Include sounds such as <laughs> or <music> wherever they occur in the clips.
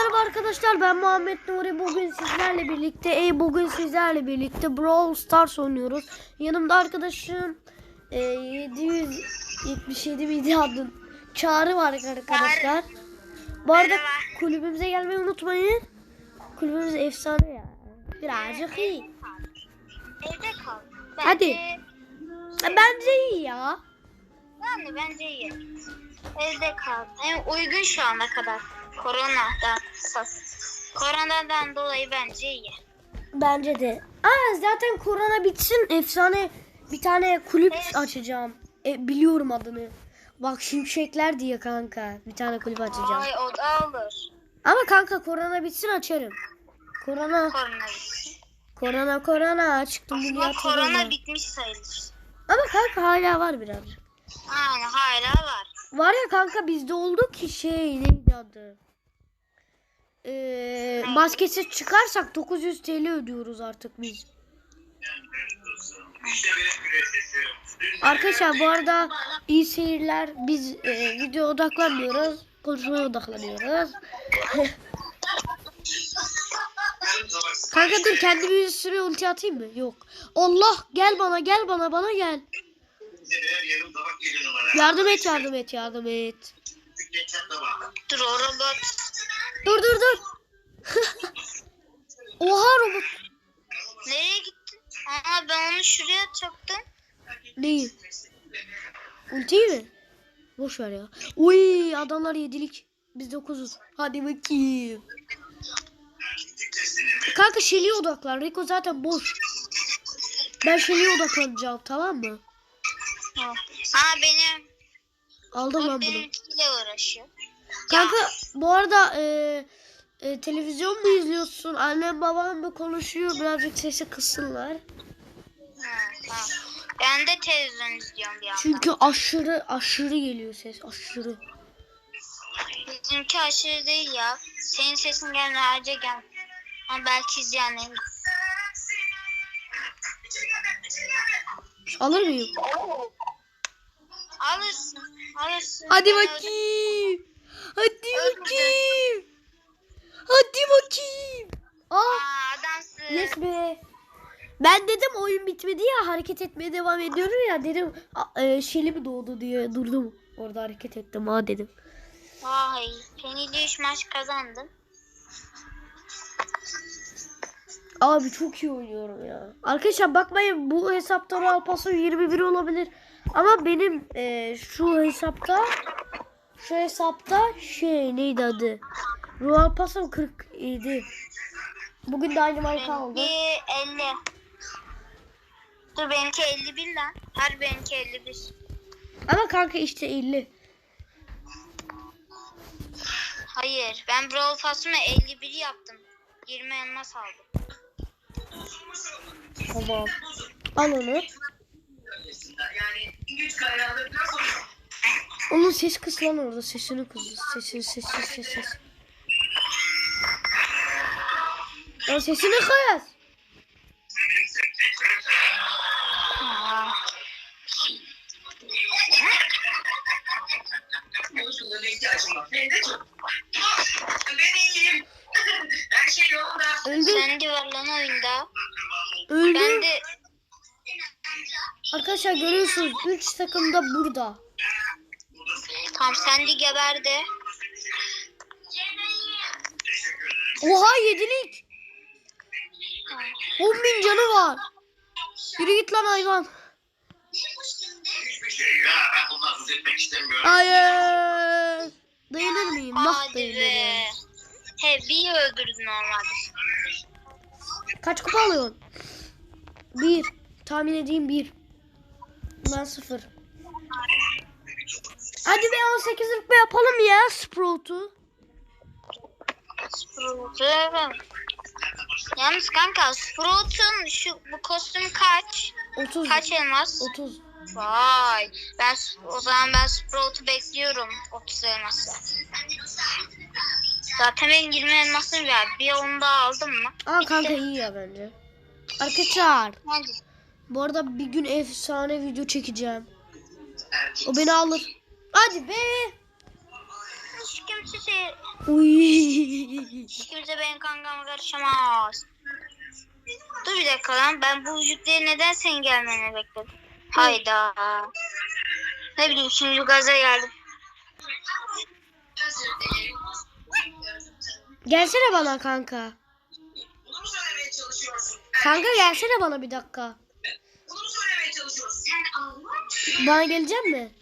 merhaba arkadaşlar ben Muhammed Nuri bugün sizlerle birlikte e, bugün sizlerle birlikte Brawl Stars oynuyoruz. Yanımda arkadaşım e, 777 miydi adın Çağrı var arkadaşlar. Bu arada kulübümüze gelmeyi unutmayın. Kulübümüz efsane ya. Birazcık iyi. Evde kal. Hadi. Bence- E, Bence iyi ya. Yani bence iyi. Evde kal. Hem uygun şu ana kadar. Koronadan. Koronadan dolayı bence iyi. Bence de. Aa zaten korona bitsin efsane bir tane kulüp Evet. açacağım. E, biliyorum adını. Bak şimşekler diye kanka. Bir tane kulüp açacağım. Ay o da olur. Ama kanka korona bitsin açarım. Korona, Korona bitsin. korona, korona çıktım dünya Ama korona turuna. bitmiş sayılır. Ama kanka hala var birazcık. Yani hala var. Var ya kanka bizde oldu ki şey neydi adı? Ee, maskesiz çıkarsak 900 TL ödüyoruz artık biz. Arkadaşlar bu arada iyi seyirler. Biz e, video odaklanmıyoruz. Konuşmaya odaklanıyoruz. <laughs> Kanka dur kendimi süre ulti atayım mı? Yok. Allah gel bana gel bana bana gel. Yardım et yardım et yardım et. Dur o robot. Dur dur dur. <laughs> Oha robot. Nereye gittin? Aa ben onu şuraya çaktım. Neyi? Ultiyi mi? Boş ver ya. Uy adamlar yedilik. Biz dokuzuz. Hadi bakayım. Kanka Shelly'e odaklan. Rico zaten boş. Ben Shelly'e odaklanacağım tamam mı? Ha Aa, benim. Aldım lan bunu. benimkiyle uğraşıyor. Kanka bu arada e, e, televizyon mu izliyorsun? Annem babam mı konuşuyor? Birazcık sesi ha. Ben de televizyon izliyorum bir yandan. Çünkü aşırı aşırı geliyor ses. Aşırı. Bizimki aşırı değil ya. Senin sesin gelmeyince gel. Ama belki izleyenler. Alır mıyım? Alırsın. Alırsın. Hadi bakayım. Ben dedim oyun bitmedi ya hareket etmeye devam ediyorum ya dedim e, Şeli mi doğdu diye durdum. Orada hareket ettim ha dedim. Vay. Penili 3 maç kazandım. Abi çok iyi oynuyorum ya. Arkadaşlar bakmayın bu hesapta Royal Pass'ı 21 olabilir. Ama benim e, şu hesapta şu hesapta şey neydi adı? Royal Pass'ım 47. Bugün de aynı marka oldu. Bir 50. Dur benimki 51 lan. Her benimki 51. Ama kanka işte 50. Hayır. Ben Brawl Pass'ımı 51 yaptım. 20 elmas aldım. Tamam. Al onu. Onun ses kıs lan orada. Sesini kıs. Sesini ses ses ses ses. Ya sesini kıs. Konuşmalarına ihtiyacım var. Çok. Ben iyiyim. Her şey yolunda. Öldü. Sen de var lan oyunda. Öldü. Ben de Arkadaşlar görüyorsunuz 3 takım da burada. tam sen de geberdi. Oha yedilik. 10 bin canı var. Yürü git lan hayvan. Hiçbir şey ya. Ben bundan söz etmek istemiyorum. Hayır. Hadi be. dayanırım. He bir öldürdün normalde. Kaç kupa alıyorsun? Bir. Tahmin edeyim bir. Ben sıfır. Hadi be 18 rütbe yapalım ya Sprout'u. Sprout'u. Yalnız kanka Sprout'un şu bu kostüm kaç? 30. Kaç elmas? 30. Vay. Ben o zaman ben Sprout'u bekliyorum 30 elması. Zaten benim 20 elmasım var. Bir onu daha aldım mı? Aa kanka iyi ya bence. Arkadaşlar Hadi. bu arada bir gün efsane video çekeceğim. O beni alır. Hadi be. Hiç kimse şey Uy. Hiç kimse benim kankama karışamaz. Dur bir dakika lan. Ben bu yükleri neden senin gelmeni bekledim? Hayda. Ne bileyim şimdi gaza geldim. Gelsene bana kanka. Kanka gelsene bana bir dakika. Bana gelecek mi?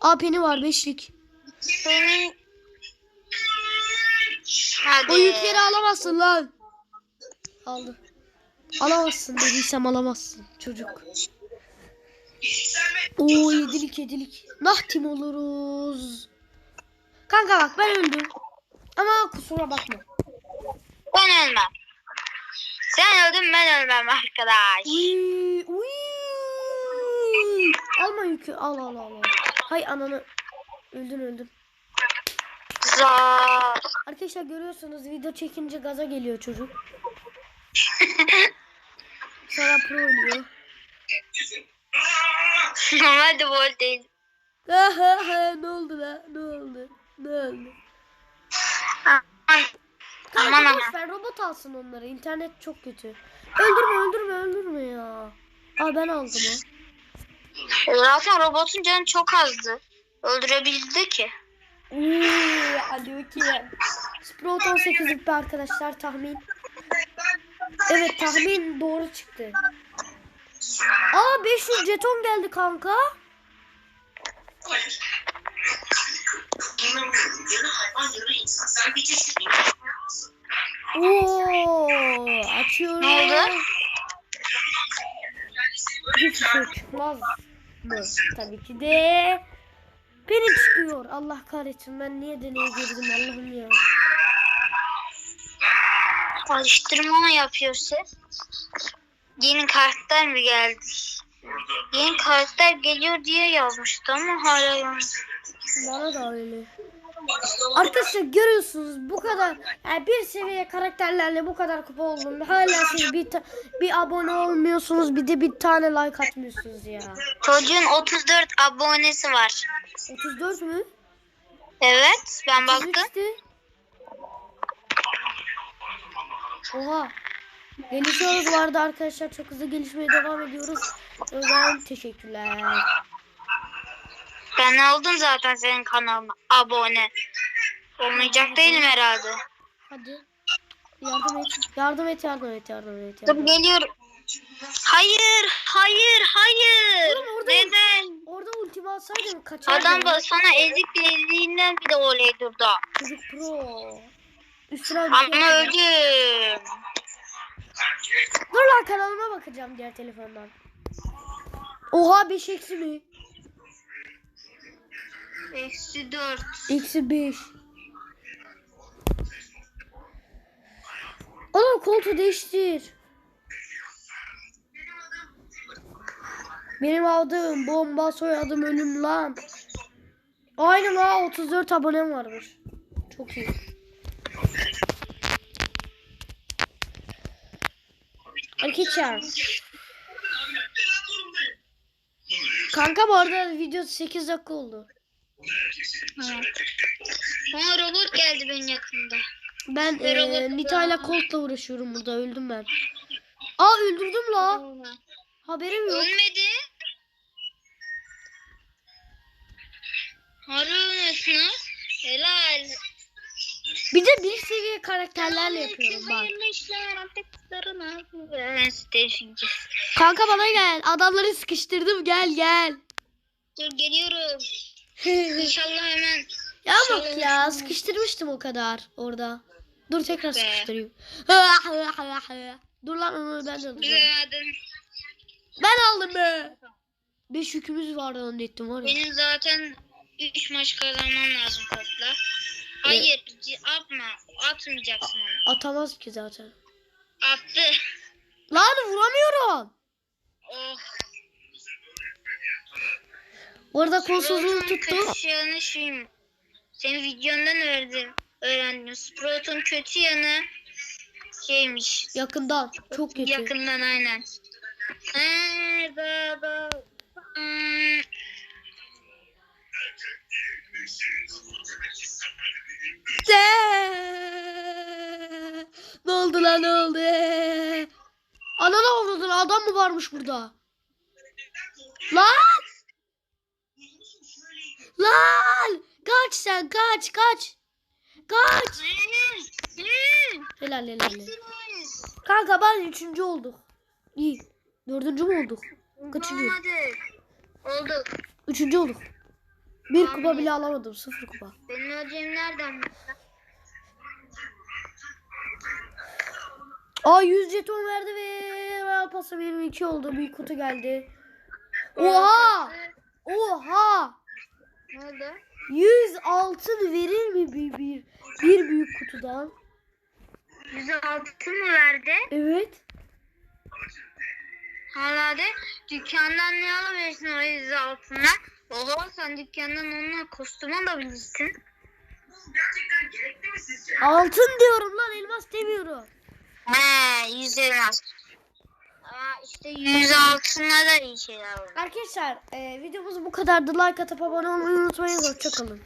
Aa peni var beşlik. Senin... O yükleri alamazsın lan. Aldı. Alamazsın dediysem alamazsın çocuk. Oo yedilik yedilik. Nahtim oluruz. Kanka bak ben öldüm. Ama kusura bakma. Ben ölmem. Sen öldün ben ölmem arkadaş. Uy, uy. Alma yükü al al al. al. Hay ananı. Öldün öldün. Arkadaşlar görüyorsunuz video çekince gaza geliyor çocuk. <laughs> Sonra pro oynuyor. <laughs> Normalde vol değil. Aha, <laughs> ha, ne oldu la? Ne oldu? Ne oldu? Aman Kanka aman. boş ver robot alsın onları. İnternet çok kötü. Öldürme öldürme öldürme ya. Aa ben aldım o. Zaten robotun canı çok azdı. Öldürebildi ki. Uuu hadi bakayım. Sprout 18 bir arkadaşlar tahmin. Evet tahmin doğru çıktı. Aa 500 jeton geldi kanka. Hayır. Oo açıyorum. Ne oldu? Hiç şey çıkmaz mı? Tabii ki de. Benim çıkıyor. Allah kahretsin ben niye deneye girdim Allah'ım ya. Alıştırma yapıyorsa. Yeni karakter mi geldi? Yeni karakter geliyor diye yazmıştı ama hala. Bana da öyle. Arkadaşlar görüyorsunuz bu kadar yani bir seviye karakterlerle bu kadar kupa oldum. Hala siz bir bir abone olmuyorsunuz bir de bir tane like atmıyorsunuz ya. Çocuğun 34 abonesi var. 34 mü? Evet ben 33 baktım. Oha. Gelişiyoruz vardı arkadaşlar. Çok hızlı gelişmeye devam ediyoruz. Yüzden teşekkürler. Ben aldım zaten senin kanalına abone. Olmayacak değilim herhalde. Hadi. Yardım et. Yardım et, yardım et, yardım et. Dur Yardım et. geliyorum. Hayır, hayır, hayır. Oğlum orada- Neden? Orada ultimi atsaydım kaçardım. Adam bak sana ezik bildiğinden bir de oley durdu. Çocuk pro. Üstüne bir şey Ama öldüm. Dur lan kanalıma bakacağım diğer telefondan. Oha 5 eksi mi? Eksi 4. Eksi 5. Oğlum koltuğu değiştir. Benim adım bomba soyadım ölüm lan. Aynen ha 34 abonem varmış. Çok iyi. Arkadaşlar. Kanka bu arada video 8 dakika oldu. Ama robot geldi benim yakında. Ben Ve robot- eee Nita ile Colt'la uğraşıyorum burada öldüm ben. Aa öldürdüm la. Haberim yok. Ölmedi. Harun Helal. Bir de bir seviye karakterlerle yapıyorum bak. Kanka bana gel. Adamları sıkıştırdım gel gel. Dur geliyorum. <laughs> İnşallah hemen. ya bak ya sıkıştırmıştım o kadar orada. Dur tekrar Be. sıkıştırayım. <laughs> Dur lan onu ben de alacağım. Ben aldım be. Beş yükümüz vardı zannettim var ya. Benim zaten 3 maç kazanmam lazım topla. Hayır, c- atma. Atmayacaksın onu. Atamaz ki zaten. Attı. Lan vuramıyorum. Oh. Orada kolsuzluğu Sprout'un tuttum. kötü yanı şuyum. Senin videondan öğrendim. Öğrendim. Sprout'un kötü yanı şeymiş. Yakından. Çok kötü. Yakından aynen. Ee, baba. Hmm, De. Ne oldu lan ne oldu? Ananı avradın adam mı varmış burada? Lan! Lan! Kaç sen kaç kaç. Kaç. Helal helal. helal. Kanka ben üçüncü olduk. İyi. Dördüncü mü olduk? Kaçıncı? Olduk. Üçüncü olduk. Bir kupa bile alamadım. Sıfır kupa. Benim öleceğim nereden? Aa 100 jeton verdi ve Royal Pass'a 22 oldu. Bir kutu geldi. Oha! Oha! Ne oldu? 100 altın verir mi bir, bir, bir büyük kutudan? 106 mı verdi? Evet. Hala de dükkandan ne alabilirsin o 106'dan? Oha sen dükkandan onunla kostüm alabilirsin. Bu gerçekten gerekli mi sizce? Altın diyorum lan elmas demiyorum. He 100 elmas. Ama işte 106'ına da iyi şeyler var. Arkadaşlar e, videomuz bu kadardı. Like atıp abone olmayı unutmayın. Hoşçakalın.